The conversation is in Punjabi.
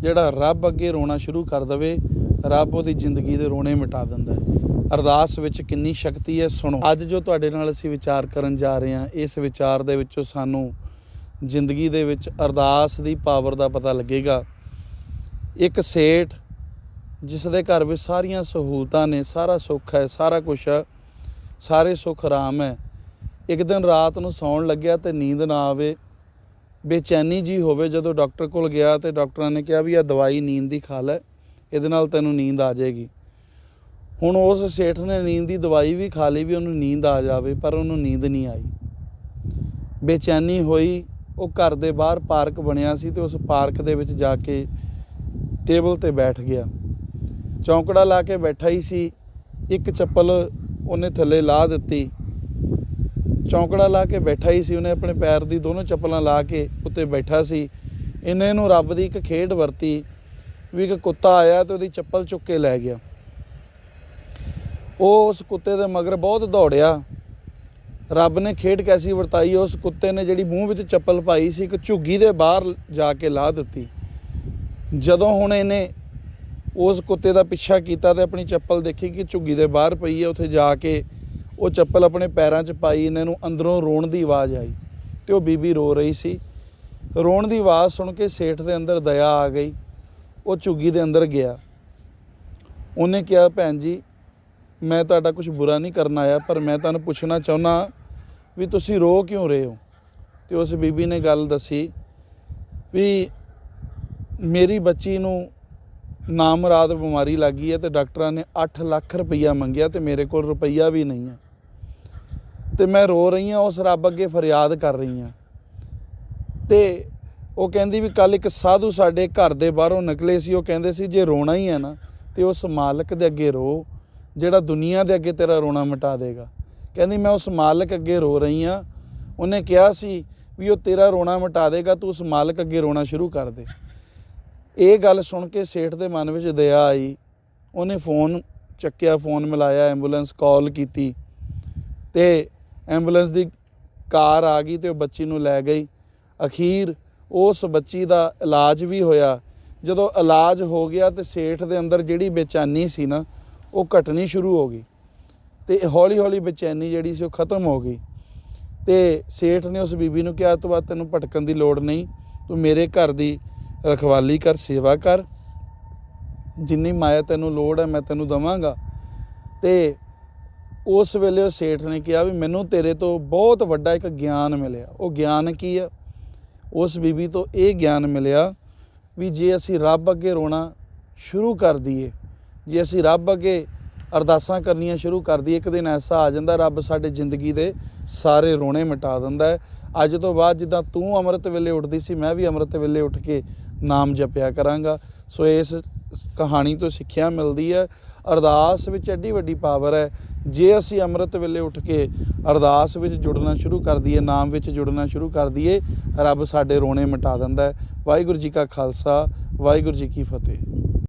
ਜਿਹੜਾ ਰੱਬ ਅੱਗੇ ਰੋਣਾ ਸ਼ੁਰੂ ਕਰ ਦਵੇ, ਰੱਬ ਉਹਦੀ ਜ਼ਿੰਦਗੀ ਦੇ ਰੋਣੇ ਮਿਟਾ ਦਿੰਦਾ ਹੈ। ਅਰਦਾਸ ਵਿੱਚ ਕਿੰਨੀ ਸ਼ਕਤੀ ਹੈ, ਸੁਣੋ। ਅੱਜ ਜੋ ਤੁਹਾਡੇ ਨਾਲ ਅਸੀਂ ਵਿਚਾਰ ਕਰਨ ਜਾ ਰਹੇ ਹਾਂ, ਇਸ ਵਿਚਾਰ ਦੇ ਵਿੱਚੋਂ ਸਾਨੂੰ ਜ਼ਿੰਦਗੀ ਦੇ ਵਿੱਚ ਅਰਦਾਸ ਦੀ ਪਾਵਰ ਦਾ ਪਤਾ ਲੱਗੇਗਾ। ਇੱਕ ਸੇਠ, ਜਿਸ ਦੇ ਘਰ ਵਿੱਚ ਸਾਰੀਆਂ ਸਹੂਲਤਾਂ ਨੇ, ਸਾਰਾ ਸੁੱਖ ਹੈ, ਸਾਰਾ ਕੁਝ ਹੈ, ਸਾਰੇ ਸੁੱਖ ਆਰਾਮ ਹੈ। ਇੱਕ ਦਿਨ ਰਾਤ ਨੂੰ ਸੌਣ ਲੱਗਿਆ ਤੇ ਨੀਂਦ ਨਾ ਆਵੇ। ਬੇਚੈਨੀ ਜੀ ਹੋਵੇ ਜਦੋਂ ਡਾਕਟਰ ਕੋਲ ਗਿਆ ਤੇ ਡਾਕਟਰਾਂ ਨੇ ਕਿਹਾ ਵੀ ਇਹ ਦਵਾਈ ਨੀਂਦ ਦੀ ਖਾ ਲੈ, ਇਹਦੇ ਨਾਲ ਤੈਨੂੰ ਨੀਂਦ ਆ ਜਾਏਗੀ। ਹੁਣ ਉਸ ਸੇਠ ਨੇ ਨੀਂਦ ਦੀ ਦਵਾਈ ਵੀ ਖਾ ਲਈ ਵੀ ਉਹਨੂੰ ਨੀਂਦ ਆ ਜਾਵੇ, ਪਰ ਉਹਨੂੰ ਨੀਂਦ ਨਹੀਂ ਆਈ। ਬੇਚੈਨੀ ਹੋਈ, ਉਹ ਘਰ ਦੇ ਬਾਹਰ ਪਾਰਕ ਬਣਿਆ ਸੀ ਤੇ ਉਸ ਪਾਰਕ ਦੇ ਵਿੱਚ ਜਾ ਕੇ ਟੇਬਲ ਤੇ ਬੈਠ ਗਿਆ। ਚੌਂਕੜਾ ਲਾ ਕੇ ਬੈਠਾ ਹੀ ਸੀ, ਇੱਕ ਚੱਪਲ ਉਹਨੇ ਥੱਲੇ ਲਾ ਦਿੱਤੀ। ਚੌਂਕੜਾ ਲਾ ਕੇ ਬੈਠਾ ਹੀ ਸੀ, ਉਹਨੇ ਆਪਣੇ ਪੈਰ ਦੀ ਦੋਨੋਂ ਚੱਪਲਾਂ ਲਾ ਕੇ ਉੱਤੇ ਬੈਠਾ ਸੀ। ਇਹਨੇ ਨੂੰ ਰੱਬ ਦੀ ਇੱਕ ਖੇਡ ਵਰਤੀ, ਵੀ ਇੱਕ ਕੁੱਤਾ ਆਇਆ ਤੇ ਉਹਦੀ ਚੱਪਲ ਚੁੱਕ ਕੇ ਲੈ ਗਿਆ। ਉਹ ਉਸ ਕੁੱਤੇ ਦੇ ਮਗਰ ਬਹੁਤ ਦੌੜਿਆ। ਰੱਬ ਨੇ ਖੇਡ ਕੈਸੀ ਵਰਤਾਈ, ਉਸ ਕੁੱਤੇ ਨੇ ਜਿਹੜੀ ਮੂੰਹ ਵਿੱਚ ਚੱਪਲ ਪਾਈ ਸੀ, ਇੱਕ ਝੁੱਗੀ ਦੇ ਬਾਹਰ ਜਾ ਕੇ ਲਾ ਦਿੱਤੀ। ਜਦੋਂ ਹੁਣ ਇਹਨੇ ਉਸ ਕੁੱਤੇ ਦਾ ਪਿੱਛਾ ਕੀਤਾ ਤੇ ਆਪਣੀ ਚੱਪਲ ਦੇਖੀ ਕਿ ਝੁੱਗੀ ਦੇ ਬਾਹਰ ਪਈ ਹੈ, ਉੱਥੇ ਜਾ ਕੇ ਉਹ ਚੱਪਲ ਆਪਣੇ ਪੈਰਾਂ 'ਚ ਪਾਈ, ਇਹਨਾਂ ਨੂੰ ਅੰਦਰੋਂ ਰੋਣ ਦੀ ਆਵਾਜ਼ ਆਈ ਤੇ ਉਹ ਬੀਬੀ ਰੋ ਰਹੀ ਸੀ। ਰੋਣ ਦੀ ਆਵਾਜ਼ ਸੁਣ ਕੇ ਸੇਠ ਦੇ ਅੰਦਰ ਦਇਆ ਆ ਗਈ। ਉਹ ਝੁੱਗੀ ਦੇ ਅੰਦਰ ਗਿਆ। ਉਹਨੇ ਕਿਹਾ, ਭੈਣ ਜੀ, ਮੈਂ ਤੁਹਾਡਾ ਕੁਝ ਬੁਰਾ ਨਹੀਂ ਕਰਨ ਆਇਆ, ਪਰ ਮੈਂ ਤੁਹਾਨੂੰ ਪੁੱਛਣਾ ਚਾਹੁੰਦਾ ਵੀ ਤੁਸੀਂ ਰੋ ਕਿਉਂ ਰਹੇ ਹੋ? ਤੇ ਉਸ ਬੀਬੀ ਨੇ ਗੱਲ ਦੱਸੀ ਵੀ ਮੇਰੀ ਬੱਚੀ ਨੂੰ ਨਾਮਰਾਦ ਬਿਮਾਰੀ ਲੱਗੀ ਹੈ ਤੇ ਡਾਕਟਰਾਂ ਨੇ 8 ਲੱਖ ਰੁਪਈਆ ਮੰਗਿਆ ਤੇ ਮੇਰੇ ਕੋਲ ਰੁਪਈਆ ਵੀ ਨਹੀਂ ਹੈ। ਤੇ ਮੈਂ ਰੋ ਰਹੀ ਹਾਂ, ਉਸ ਰੱਬ ਅੱਗੇ ਫਰਿਆਦ ਕਰ ਰਹੀ ਹਾਂ। ਤੇ ਉਹ ਕਹਿੰਦੀ ਵੀ ਕੱਲ ਇੱਕ ਸਾਧੂ ਸਾਡੇ ਘਰ ਦੇ ਬਾਹਰੋਂ ਨਿਕਲੇ ਸੀ, ਉਹ ਕਹਿੰਦੇ ਸੀ, ਜੇ ਰੋਣਾ ਹੀ ਹੈ ਨਾ, ਤੇ ਉਸ ਮਾਲਕ ਦੇ ਅੱਗੇ ਰੋ, ਜਿਹੜਾ ਦੁਨੀਆ ਦੇ ਅੱਗੇ ਤੇਰਾ ਰੋਣਾ ਮਿਟਾ ਦੇਗਾ। ਕਹਿੰਦੀ, ਮੈਂ ਉਸ ਮਾਲਕ ਅੱਗੇ ਰੋ ਰਹੀ ਹਾਂ। ਉਹਨੇ ਕਿਹਾ ਸੀ ਵੀ ਉਹ ਤੇਰਾ ਰੋਣਾ ਮਿਟਾ ਦੇਗਾ, ਤੂੰ ਉਸ ਮਾਲਕ ਅੱਗੇ ਰੋਣਾ ਸ਼ੁਰੂ ਕਰ ਦੇ। ਇਹ ਗੱਲ ਸੁਣ ਕੇ ਸੇਠ ਦੇ ਮਨ ਵਿੱਚ ਦਇਆ ਆਈ। ਉਹਨੇ ਫੋਨ ਚੱਕਿਆ, ਫੋਨ ਮਿਲਾਇਆ, ਐਂਬੂਲੈਂਸ ਕਾਲ ਕੀਤੀ। ਤੇ ਐਂਬੂਲੈਂਸ ਦੀ ਕਾਰ ਆ ਗਈ ਤੇ ਉਹ ਬੱਚੀ ਨੂੰ ਲੈ ਗਈ। ਅਖੀਰ ਉਸ ਬੱਚੀ ਦਾ ਇਲਾਜ ਵੀ ਹੋਇਆ। ਜਦੋਂ ਇਲਾਜ ਹੋ ਗਿਆ ਤੇ ਸੇਠ ਦੇ ਅੰਦਰ ਜਿਹੜੀ ਬੇਚੈਨੀ ਸੀ ਨਾ, ਉਹ ਘਟਣੀ ਸ਼ੁਰੂ ਹੋ ਗਈ ਤੇ ਹੌਲੀ ਹੌਲੀ ਬੇਚੈਨੀ ਜਿਹੜੀ ਸੀ ਉਹ ਖਤਮ ਹੋ ਗਈ। ਤੇ ਸੇਠ ਨੇ ਉਸ ਬੀਬੀ ਨੂੰ ਕਿਹਾ, ਤੂੰ ਬਾਅਦ ਤੈਨੂੰ ਭਟਕਣ ਦੀ ਲੋੜ ਨਹੀਂ। ਤੂੰ ਮੇਰੇ ਘਰ ਦੀ ਰਖਵਾਲੀ ਕਰ, ਸੇਵਾ ਕਰ। ਜਿੰਨੀ ਮਾਇਆ ਤੈਨੂੰ ਲੋੜ ਹੈ, ਮੈਂ ਤੈਨੂੰ ਦਵਾਂਗਾ। ਤੇ ਉਸ ਵੇਲੇ ਉਹ ਸੇਠ ਨੇ ਕਿਹਾ ਵੀ ਮੈਨੂੰ ਤੇਰੇ ਤੋਂ ਬਹੁਤ ਵੱਡਾ ਇੱਕ ਗਿਆਨ ਮਿਲਿਆ। ਉਹ ਗਿਆਨ ਕੀ ਆ? ਉਸ ਬੀਬੀ ਤੋਂ ਇਹ ਗਿਆਨ ਮਿਲਿਆ ਵੀ ਜੇ ਅਸੀਂ ਰੱਬ ਅੱਗੇ ਰੋਣਾ ਸ਼ੁਰੂ ਕਰ ਦਈਏ, ਜੇ ਅਸੀਂ ਰੱਬ ਅੱਗੇ ਅਰਦਾਸਾਂ ਕਰਨੀਆਂ ਸ਼ੁਰੂ ਕਰ ਦਈਏ, ਇੱਕ ਦਿਨ ਐਸਾ ਆ ਜਾਂਦਾ ਰੱਬ ਸਾਡੇ ਜ਼ਿੰਦਗੀ ਦੇ ਸਾਰੇ ਰੋਣੇ ਮਿਟਾ ਦਿੰਦਾ ਹੈ। ਅੱਜ ਤੋਂ ਬਾਅਦ ਜਿੱਦਾਂ ਤੂੰ ਅੰਮ੍ਰਿਤ ਵੇਲੇ ਉੱਠਦੀ ਸੀ, ਮੈਂ ਵੀ ਅੰਮ੍ਰਿਤ ਵੇਲੇ ਉੱਠ ਕੇ ਨਾਮ ਜਪਿਆ ਕਰਾਂਗਾ। ਸੋ ਇਸ ਕਹਾਣੀ ਤੋਂ ਸਿੱਖਿਆ ਮਿਲਦੀ ਹੈ। ਅਰਦਾਸ ਵਿੱਚ ਐਡੀ ਵੱਡੀ ਪਾਵਰ ਹੈ। ਜੇ ਅਸੀਂ ਅੰਮ੍ਰਿਤ ਵੇਲੇ ਉੱਠ ਕੇ ਅਰਦਾਸ ਵਿੱਚ ਜੁੜਨਾ ਸ਼ੁਰੂ ਕਰ ਦਈਏ, ਨਾਮ ਵਿੱਚ ਜੁੜਨਾ ਸ਼ੁਰੂ ਕਰ ਦਈਏ, ਰੱਬ ਸਾਡੇ ਰੋਣੇ ਮਿਟਾ ਦਿੰਦਾ ਹੈ। ਵਾਹਿਗੁਰੂ ਜੀ ਕਾ ਖਾਲਸਾ, ਵਾਹਿਗੁਰੂ ਜੀ ਕੀ ਫਤਿਹ।